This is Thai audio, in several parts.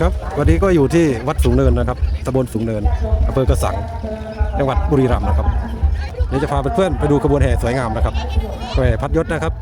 ครับวันนี้ก็อยู่ที่วัดสูงเนินนะครับตำบลสูงเนินอำเภอกระสังจังหวัดบุรีรัมย์นะครับนี่จะพาเพื่อนไปดูขบวนแห่สวยงามนะครับแห่พัดยศนะครับ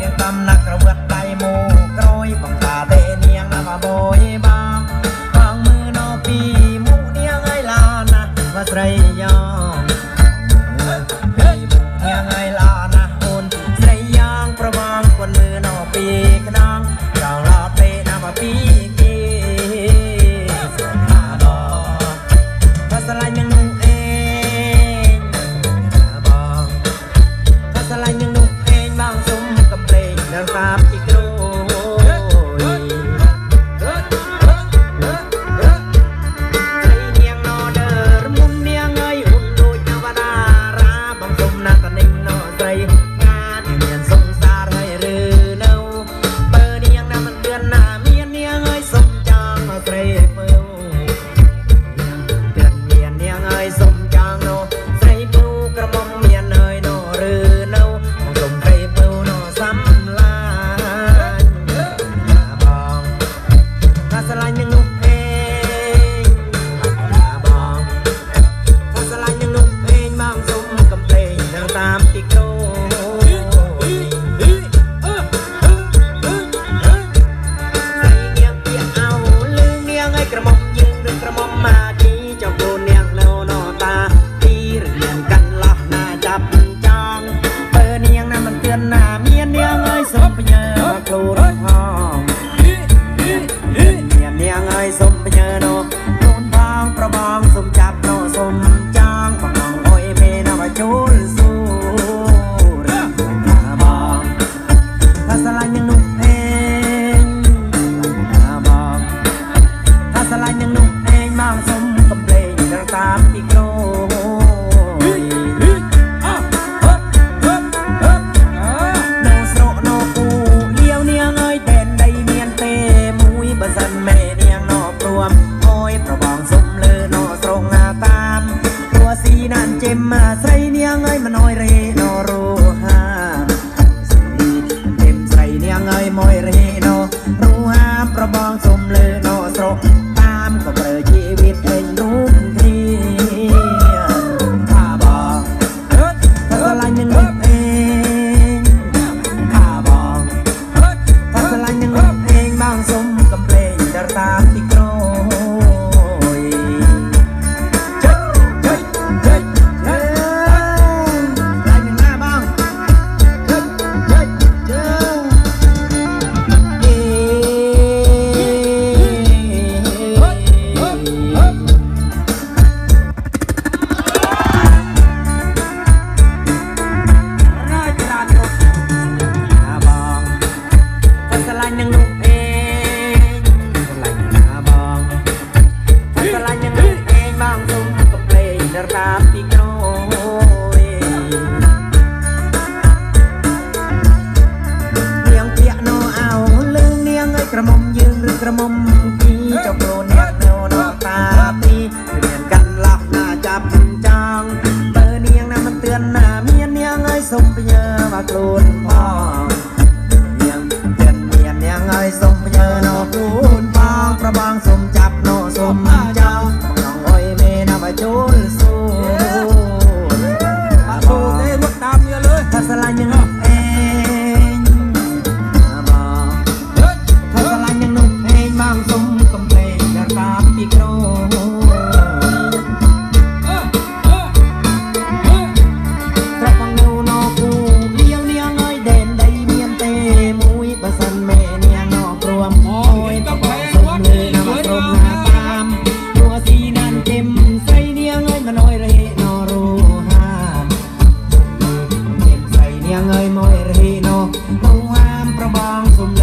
เดียวตำนักกระเวดใตมู จะตาม กระมมยืนหรือกระมม ងហើយមករហីណូមកហាមប្របងសុំ